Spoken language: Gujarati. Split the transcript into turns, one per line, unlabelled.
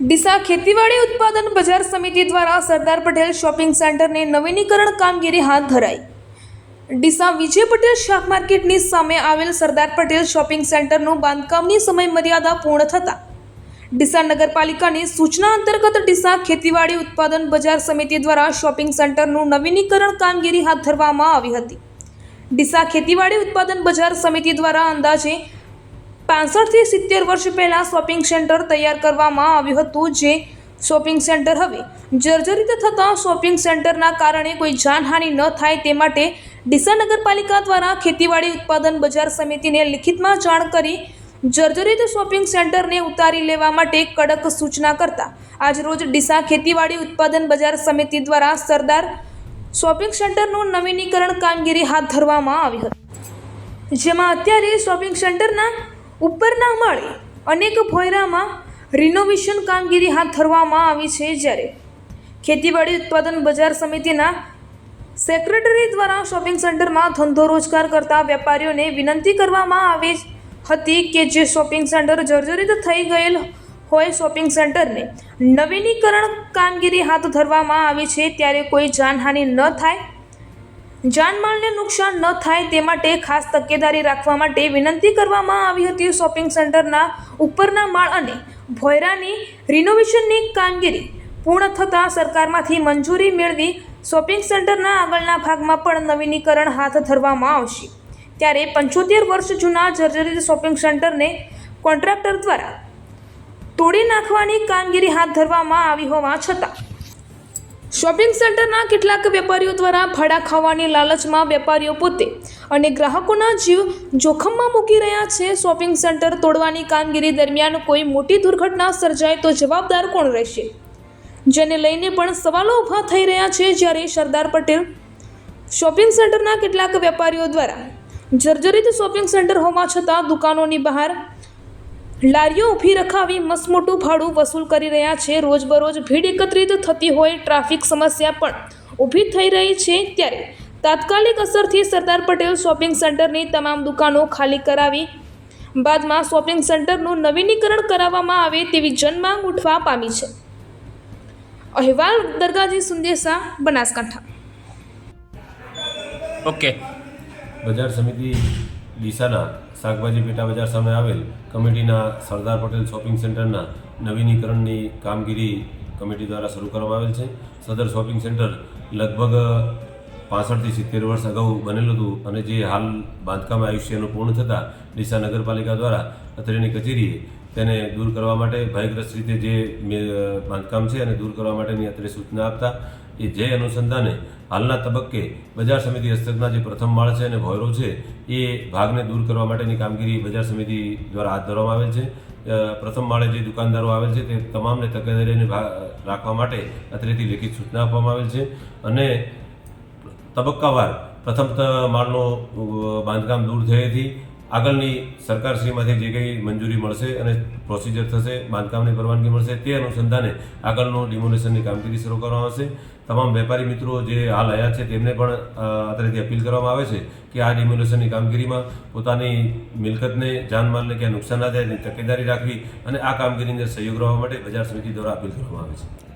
ડીસા ખેતીવાડી ઉત્પાદન બજાર સમિતિ દ્વારા સરદાર પટેલ શોપિંગ સેન્ટરની નવીનીકરણ કામગીરી હાથ ધરાઈ. ડીસા વિજય પટેલ શાક માર્કેટની સામે આવેલ સરદાર પટેલ શોપિંગ સેન્ટરનું બાંધકામની સમય મર્યાદા પૂર્ણ થતાં ડીસા નગરપાલિકાની સૂચના અંતર્ગત ડીસા ખેતીવાડી ઉત્પાદન બજાર સમિતિ દ્વારા શોપિંગ સેન્ટરનું નવીનીકરણ કામગીરી હાથ ધરવામાં આવી હતી. ડીસા ખેતીવાડી ઉત્પાદન બજાર સમિતિ દ્વારા અંદાજે પાસઠથી સિત્તેર વર્ષ પહેલાં શોપિંગ સેન્ટર તૈયાર કરવામાં આવ્યું હતું જે શોપિંગ સેન્ટર હવે જર્જરિત થતાં શોપિંગ સેન્ટરના કારણે કોઈ જાનહાનિ ન થાય તે માટે ડીસા નગરપાલિકા દ્વારા ખેતીવાડી ઉત્પાદન બજાર સમિતિને લિખિતમાં જાણ કરી જર્જરિત શોપિંગ સેન્ટરને ઉતારી લેવા માટે કડક સૂચના કરતા આજરોજ ડીસા ખેતીવાડી ઉત્પાદન બજાર સમિતિ દ્વારા સરદાર શોપિંગ સેન્ટરનું નવીનીકરણ કામગીરી હાથ ધરવામાં આવી હતી. જેમાં અત્યારે શોપિંગ સેન્ટરના ઉપરના માળે, અનેક ભોયરામાં રિનોવેશન કામગીરી હાથ ધરવામાં આવી છે જ્યારે. ખેતીવાડી ઉત્પાદન બજાર સમિતિના સેક્રેટરી દ્વારા શોપિંગ સેન્ટરમાં ધંધો રોજગાર કરતા વેપારીઓને વિનંતી કરવામાં આવી હતી કે જે શોપિંગ સેન્ટર જર્જરિત થઈ ગયેલ હોય શોપિંગ સેન્ટરને નવીનીકરણ કામગીરી હાથ ધરવામાં આવી છે, ત્યારે કોઈ જાનહાનિ ન થાય. જાનમાલને નુકસાન ન થાય તે માટે ખાસ તકેદારી રાખવા માટે વિનંતી કરવામાં આવી હતી શોપિંગ સેન્ટરના ઉપરના માળ અને ભોયરાની રિનોવેશનની કામગીરી પૂર્ણ થતાં સરકારમાંથી મંજૂરી મેળવી શોપિંગ સેન્ટરના આગળના ભાગમાં પણ નવીનીકરણ હાથ ધરવામાં આવશે. ત્યારે પંચોતેર વર્ષ જૂના જર્જરિત શોપિંગ સેન્ટરને કોન્ટ્રાક્ટર દ્વારા તોડી નાખવાની કામગીરી હાથ ધરવામાં આવી હોવા છતાં શોપિંગ સેન્ટરના કેટલાક વેપારીઓ દ્વારા ભાડા ખાવાની લાલચમાં વેપારીઓ પોતે અને ગ્રાહકોના જીવ જોખમમાં મૂકી રહ્યા છે. શોપિંગ સેન્ટર તોડવાની કામગીરી દરમિયાન કોઈ મોટી દુર્ઘટના સર્જાય તો જવાબદાર કોણ રહેશે? જેને લઈને પણ સવાલો ઊભા થઈ રહ્યા છે જ્યારે સરદાર પટેલ શોપિંગ સેન્ટરના કેટલાક વેપારીઓ દ્વારા જર્જરિત શોપિંગ સેન્ટર હોવા છતાં દુકાનોની બહાર લારીઓ ઊભી રખાવી મસમોટું ભાડું વસૂલ કરી રહ્યા છે. રોજબરોજ ભીડ એકત્રિત થતી હોય ટ્રાફિક સમસ્યા પણ ઊભી થઈ રહી છે ત્યારે તાત્કાલિક અસરથી સરદાર પટેલ શોપિંગ સેન્ટરની તમામ દુકાનો ખાલી કરાવી બાદમાં શોપિંગ સેન્ટરનું નવીનીકરણ કરાવવામાં આવે તેવી જનમાંગ ઉઠવા પામી છે. અહેવાલ દરગાજી સુંદેસા બનાસકાંઠા.
ઓકે.
બજાર સમિતિ ડીસાના શાકભાજી પેટા બજાર સામે આવેલ કમિટીના સરદાર પટેલ શોપિંગ સેન્ટરના નવીનીકરણની કામગીરી કમિટી દ્વારા શરૂ કરવામાં આવેલ છે. સદર શોપિંગ સેન્ટર લગભગ પાસઠથી સિત્તેર વર્ષ અગાઉ બનેલું હતું અને જે હાલ બાંધકામ આયુષ્યનું પૂર્ણ થતાં ડીસા નગરપાલિકા દ્વારા અત્રેની કચેરીએ તેને દૂર કરવા માટે ભયગ્રસ્ત રીતે જે બાંધકામ છે અને દૂર કરવા માટેની અત્રે સૂચના આપતા, એ જે અનુસંધાને હાલના તબક્કે બજાર સમિતિ હસ્તકના જે પ્રથમ માળ છે અને ભોયરો છે, એ ભાગને દૂર કરવા માટેની કામગીરી બજાર સમિતિ દ્વારા હાથ ધરવામાં આવેલ છે. પ્રથમ માળે જે દુકાનદારો આવેલ છે તે તમામને તકેદારીને રાખવા માટે અત્રેથી લેખિત સૂચના આપવામાં આવેલ છે. અને તબક્કાવાર પ્રથમ માળનો બાંધકામ દૂર થયેથી આગળની સરકારશ્રીમાંથી જે કંઈ મંજૂરી મળશે અને પ્રોસિજર થશે, બાંધકામની પરવાનગી મળશે, તે અનુસંધાને આગળનું ડિમોલેશનની કામગીરી શરૂ કરવામાં આવશે. તમામ વેપારી મિત્રો જે હાલ આવ્યા છે, તેમને પણ અત્રેથી અપીલ કરવામાં આવે છે કે આ ડિમોલેશનની કામગીરીમાં પોતાની મિલકતને, જાનમાલને ક્યાં નુકસાન ના થાય, તેની તકેદારી રાખવી અને આ કામગીરીની સહયોગ રહેવા માટે બજાર સમિતિ દ્વારા અપીલ કરવામાં આવે છે.